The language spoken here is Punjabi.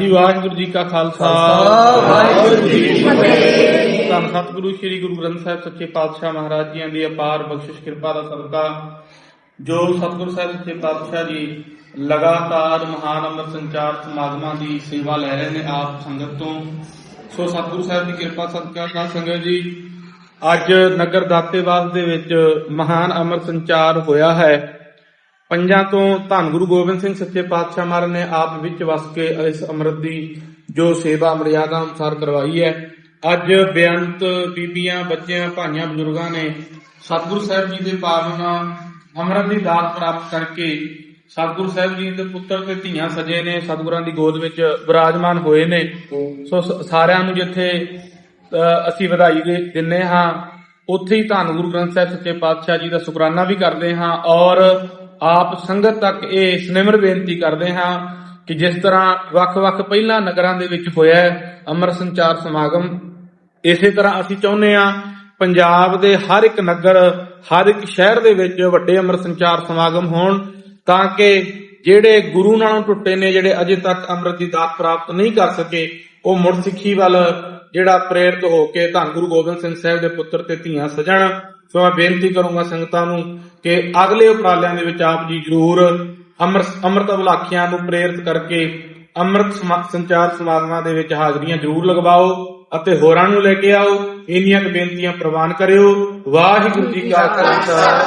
ਜੀ ਵਾਹਿਗੁਰੂ ਜੀ ਕਾ ਖਾਲਸਾ। ਵਾਹਿਗੁਰੂ ਜੀ ਕੀ ਫਤਿਹ। ਧੰਨ ਸਤਿਗੁਰੂ ਸ੍ਰੀ ਗੁਰੂ ਗ੍ਰੰਥ ਸਾਹਿਬ ਸੱਚੇ ਪਾਤਸ਼ਾਹ ਮਹਾਰਾਜ ਜੀਆਂ ਦੀ ਅਪਾਰ ਬਖਸ਼ਿਸ਼ ਕਿਰਪਾ ਦਾ ਸਦਕਾ ਜੋ ਸਤਿਗੁਰੂ ਸਾਹਿਬ ਸੱਚੇ ਪਾਤਸ਼ਾਹ ਜੀ ਲਗਾਤਾਰ ਮਹਾਨ ਅੰਮ੍ਰਿਤ ਸੰਚਾਰ ਸਮਾਗਮਾਂ ਦੀ ਸੇਵਾ ਲੈ ਰਹੇ ਨੇ ਆਪ ਸੰਗਤ ਤੋਂ ਸੋ ਸਤਿਗੁਰੂ ਸਾਹਿਬ ਦੀ ਕਿਰਪਾ ਸਦਕਾ ਸਾਧ ਸੰਗਤ ਜੀ ਅੱਜ ਨਗਰ ਦਾਤੇਵਾਸ ਦੇ ਵਿੱਚ ਮਹਾਨ ਅੰਮ੍ਰਿਤ ਸੰਚਾਰ ਹੋਇਆ ਹੈ। ਪੰਜਾਂ ਤੋਂ ਧੰਨ ਗੁਰੂ ਗੋਬਿੰਦ ਸਿੰਘ ਸੱਚੇ ਪਾਤਸ਼ਾਹ ਮਹਾਰਾਜ ਨੇ ਆਪ ਵਿੱਚ ਵਸ ਕੇ ਇਸ ਅੰਮ੍ਰਿਤ ਦੀ ਜੋ ਸੇਵਾ ਮਰਿਆਦਾ ਅਨੁਸਾਰ ਕਰਵਾਈ ਹੈ। ਅੱਜ ਬੇਅੰਤ ਬੀਬੀਆਂ, ਬੱਚਿਆਂ, ਭਾਈਆਂ, ਬਜ਼ੁਰਗਾਂ ਨੇ ਸਤਿਗੁਰੂ ਸਾਹਿਬ ਜੀ ਦੇ ਪਾਵਨ ਅੰਮ੍ਰਿਤ ਦੀ ਦਾਤ ਪ੍ਰਾਪਤ ਕਰਕੇ ਸਤਿਗੁਰੂ ਸਾਹਿਬ ਜੀ ਦੇ ਪੁੱਤਰ ਤੇ ਧੀਆਂ ਸਜੇ ਨੇ, ਸਤਿਗੁਰਾਂ ਦੀ ਗੋਦ ਵਿੱਚ ਵਿਰਾਜਮਾਨ ਹੋਏ ਨੇ। ਸੋ ਸਾਰਿਆਂ ਨੂੰ ਜਿੱਥੇ ਅਸੀਂ ਵਧਾਈ ਦੇ ਦਿੰਨੇ ਹਾਂ, ਉੱਥੇ ਹੀ ਧੰਨ ਗੁਰੂ ਗ੍ਰੰਥ ਸਾਹਿਬ ਸੱਚੇ ਪਾਤਸ਼ਾਹ ਜੀ ਦਾ ਸ਼ੁਕਰਾਨਾ ਵੀ ਕਰਦੇ ਹਾਂ ਔਰ ਆਪ ਸੰਗਤ ਤੱਕ ਇਹ ਸਨਿਮਰ ਬੇਨਤੀ ਕਰਦੇ ਹਾਂ ਕਿ ਜਿਸ ਤਰ੍ਹਾਂ ਵੱਖ-ਵੱਖ ਪਹਿਲਾਂ ਨਗਰਾਂ ਦੇ ਵਿੱਚ ਹੋਇਆ ਹੈ, ਅੰਮ੍ਰਿਤ ਸੰਚਾਰ ਸਮਾਗਮ, ਇਸੇ ਤਰ੍ਹਾਂ ਅਸੀਂ ਚਾਹੁੰਦੇ ਹਾਂ ਪੰਜਾਬ ਦੇ ਹਰ ਇੱਕ ਨਗਰ, ਹਰ ਇੱਕ ਸ਼ਹਿਰ ਦੇ ਵਿੱਚ ਵੱਡੇ ਅੰਮ੍ਰਿਤ ਸੰਚਾਰ ਸਮਾਗਮ ਹੋਣ, ਤਾਂ ਕਿ ਜਿਹੜੇ ਗੁਰੂ ਨਾਲੋਂ ਟੁੱਟੇ ਨੇ, ਜਿਹੜੇ ਅਜੇ ਤੱਕ ਅੰਮ੍ਰਿਤ ਦੀ ਦਾਤ ਪ੍ਰਾਪਤ ਨਹੀਂ ਕਰ ਸਕੇ, ਉਹ ਮੁੜ ਸਿੱਖੀ ਵੱਲ ਜਿਹੜਾ ਪ੍ਰੇਰਿਤ ਹੋ ਕੇ ਧੰਨ ਗੁਰੂ ਗੋਬਿੰਦ ਸਿੰਘ ਸਾਹਿਬ ਦੇ ਪੁੱਤਰ ਤੇ ਧੀਆਂ ਸਜਣ ਸੋ ਮੈਂ ਬੇਨਤੀ ਕਰੂੰਗਾ ਸੰਗਤਾਂ ਨੂੰ ਕਿ ਅਗਲੇ ਉਪਰਾਲਿਆਂ ਦੇ ਵਿੱਚ ਆਪ ਜੀ ਜ਼ਰੂਰ ਅੰਮ੍ਰਿਤ ਅੰਮ੍ਰਿਤ ਅਵਲਾਖੀਆਂ ਨੂੰ ਪ੍ਰੇਰਿਤ ਕਰਕੇ ਅੰਮ੍ਰਿਤ ਸਮਾ- ਸੰਚਾਰ ਸਮਾਗਮਾਂ ਦੇ ਵਿੱਚ ਹਾਜ਼ਰੀਆਂ ਜ਼ਰੂਰ ਲਗਵਾਓ ਅਤੇ ਹੋਰਾਂ ਨੂੰ ਲੈ ਕੇ ਆਓ, ਇੰਨੀਆਂ ਬੇਨਤੀਆਂ ਪ੍ਰਵਾਨ ਕਰਿਓ। ਵਾਹਿਗੁਰੂ ਜੀ ਕਾ ਖਾਲਸਾ।